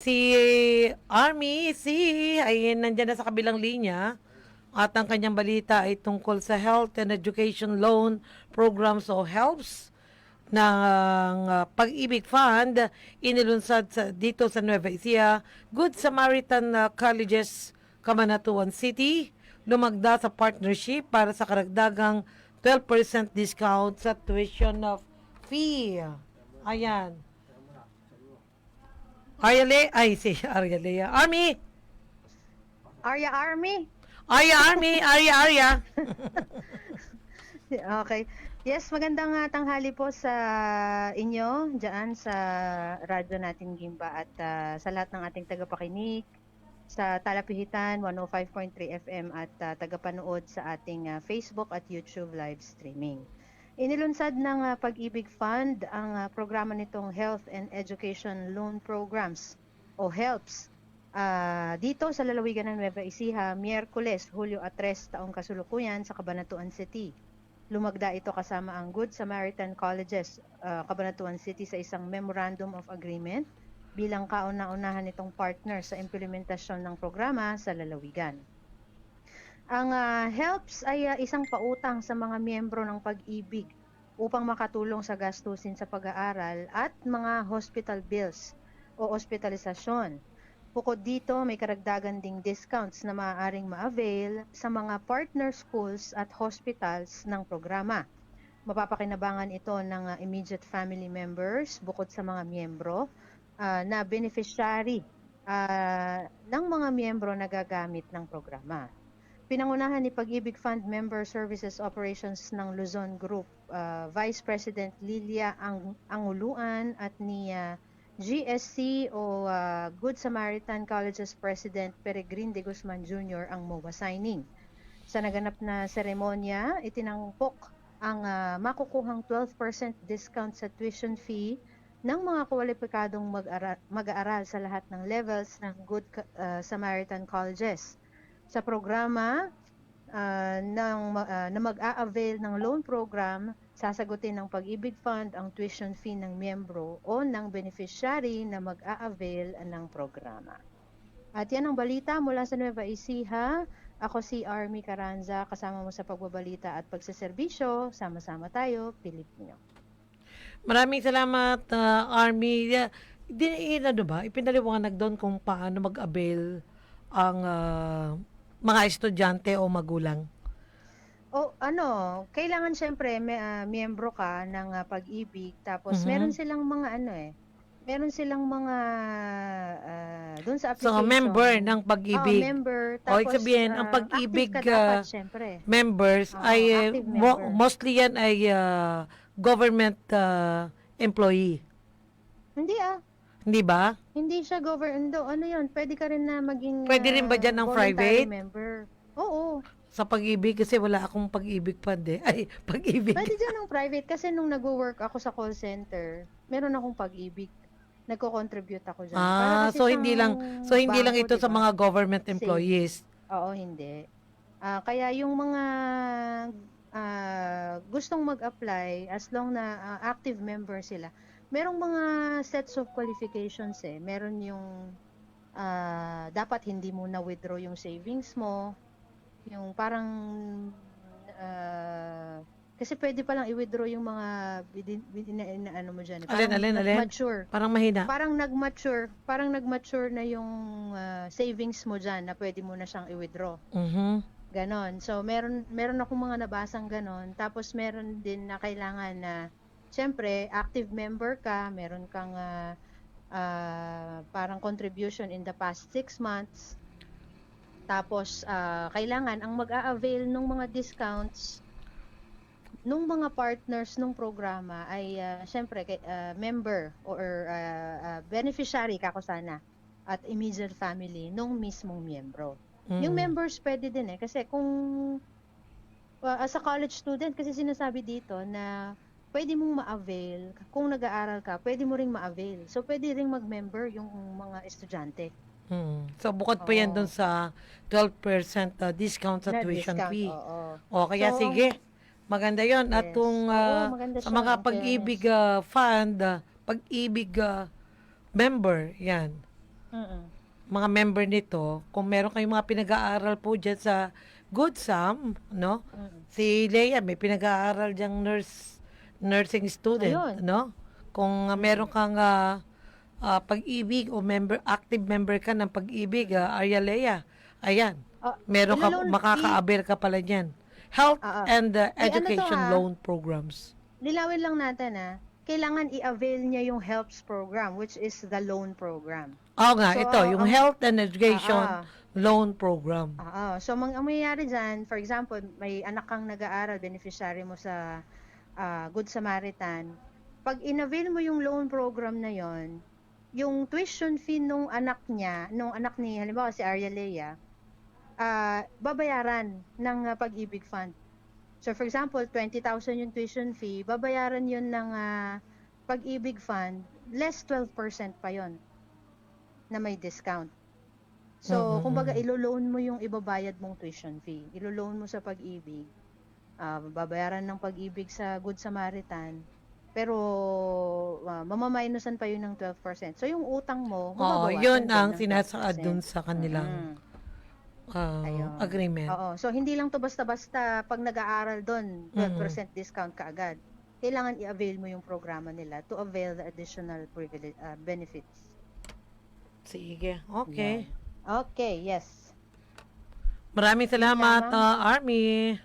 Si Army, si ay nandiyan na sa kabilang linya at ang kanyang balita ay tungkol sa Health and Education Loan Programs o HELPS ng uh, Pag-ibig Fund inilunsad sa, dito sa Nueva Ecija, Good Samaritan uh, Colleges, Cabanatuan City, lumagda sa partnership para sa karagdagang 12% discount sa tuition of fee. Ayan. Arya Le, ay si Arya Lea. Army! Arya Army. Arya Army! Arya Arya! Okay. Yes, magandang ah, tanghali po sa inyo diyan sa radyo natin Gimba at ah, sa lahat ng ating tagapakinig sa Talapihitan 105.3 FM at ah, tagapanood sa ating ah, Facebook at YouTube live streaming. Inilunsad ng ah, Pag-ibig Fund ang ah, programa nitong Health and Education Loan Programs o HELPS Ah, dito sa lalawigan ng Nueva Ecija, Miyerkules, Hulyo at 3 taong kasulukuyan sa Cabanatuan City. Lumagda ito kasama ang Good Samaritan Colleges, ah, Cabanatuan City sa isang Memorandum of Agreement bilang kauna-unahan nitong partner sa implementasyon ng programa sa lalawigan. Ang ah, HELPS ay ah, isang pautang sa mga miyembro ng pag-ibig upang makatulong sa gastusin sa pag-aaral at mga hospital bills o ospitalisasyon. Bukod dito, may karagdagan ding discounts na maaaring ma-avail sa mga partner schools at hospitals ng programa. Mapapakinabangan ito ng ah, immediate family members bukod sa mga miyembro ah, na beneficiary ah, ng mga miyembro na gagamit ng programa. Pinangunahan ni Pag-ibig Fund Member Services Operations ng Luzon Group ah, Vice President Lilia Ang Anguluan at ni ah, GSC o ah, Good Samaritan Colleges President Peregrine de Guzman Jr. ang MOA signing. Sa naganap na seremonya, itinangpok ang ah, makukuhang 12% discount sa tuition fee ng mga kwalipikadong mag-aaral sa lahat ng levels ng Good ah, Samaritan Colleges. Sa programa ah, ng, ah, na mag-a-avail ng loan program, sasagutin ng Pag-ibig Fund ang tuition fee ng miyembro o ng beneficiary na mag-a-avail ng programa. At yan ang balita mula sa Nueva Ecija. Ako si Army Caranza, kasama mo sa pagbabalita at pagsaserbisyo. Sama-sama tayo, Pilipino. Maraming salamat, uh, Army. Di, ano ba, ipinaliwanag doon kung paano mag-avail ang ah, mga estudyante o magulang. O ano, kailangan syempre may ah, miyembro ka ng ah, pag-ibig tapos Mhm. meron silang mga ano eh. Meron silang mga ah, doon sa So, application. member ng Oo, pag-ibig. member. O, ibig sabihin, ang ah, pag-ibig, active ka dapat, ah, syempre. members Oo, ay eh, active mo- member. mostly yan ay ah, government ah, employee. Hindi ah. Hindi ba? Hindi siya government. Ano yun? Pwede ka rin na maging Pwede rin ba ah, dyan ng voluntary private? member. Oo. Sa pag-ibig kasi wala akong pag-ibig fund eh. Ay, pag-ibig. Pwede dyan ng private. Kasi nung nag-work ako sa call center, meron akong pag-ibig. Nagko-contribute ako dyan. Para Ah, kasi so hindi lang so hindi lang bangko, ito sa diba? mga government employees. Oo, hindi. Ah, kaya yung mga ah, gustong mag-apply, as long na ah, active member sila, merong mga sets of qualifications eh. Meron yung ah, dapat hindi mo na-withdraw yung savings mo. Yung parang ah, kasi pwede pa lang i-withdraw yung mga within, within na, na- ano mo dyan. eh. Alin, Parang alin, alin? mature Parang mahina. parang nag-mature, parang nag-mature na yung ah, savings mo diyan na pwede mo na siyang i-withdraw. Mhm. Ganon. So meron meron akong mga nabasang ganon. Tapos meron din na kailangan na syempre active member ka, meron kang ah, ah, parang contribution in the past six months. Tapos ah, kailangan ang mag-a-avail ng mga discounts nung mga partners nung programa ay ah, syempre ah, member or ah, ah, beneficiary kako sana at immediate family nung mismong miyembro. Yung Mm. members pwede din eh kasi kung uh, as a college student kasi sinasabi dito na pwede mong ma-avail kung nag-aaral ka, pwede mo ring ma-avail. So pwede ring mag-member yung mga estudyante. Mm. So bukod pa yan Oo. dun sa 12% uh, discount sa Na tuition discount, fee. Oo. O kaya So, sige. Maganda 'yon at Yes. kung Oo, uh, maganda sa siya, mga pag-ibig uh, fund, uh, pag-ibig uh, member, 'yan. Mm-mm. mga member nito, kung meron kayong mga pinag-aaral po dyan sa Good Sam, no? Mm-mm. Si Leia may pinag-aaral diyang nurse nursing student, Ayun. no? Kung uh, meron kang ah, ah, pag-ibig o member active member ka ng pag-ibig, ah, Arya Leia. Ayan. Ah, Meron ka ilaloan- makaka-avail ka pala niyan. Health ah. and uh, May ano to, education loan programs. Nilawin lang natin ah, kailangan i-avail niya yung HELPS program which is the loan program. Oo nga, So, ito, yung ang- health and education ah. loan program. Oo. So, mang ang mangyayari dyan, for example, may anak kang nag-aaral, beneficiary mo sa ah, Good Samaritan, pag in-avail mo yung loan program na yon, yung tuition fee nung anak niya, nung anak ni, halimbawa si Arya Lea, ah, babayaran ng ah, pag-ibig fund. So, for example, 20,000 yung tuition fee, babayaran yun ng ah, pag-ibig fund, less 12% pa yon na may discount. So, Mhm. kumbaga, ilo-loan mo yung ibabayad mong tuition fee. Ilo-loan mo sa pag-ibig. Ah, babayaran ng pag-ibig sa Good Samaritan. Pero, uh, mamamainusan pa yun ng 12%. So, yung utang mo, Oo, mababawasan yun ang ng sinasaad 12%. dun sa kanilang Mm. ah, Ayun. agreement. Oo. So, hindi lang to basta-basta pag nag-aaral doon, 12% discount ka agad. Kailangan i-avail mo yung programa nila to avail the additional privilege, ah, benefits. Sige, okay. Okay, yes. Maraming salamat, ah, Army.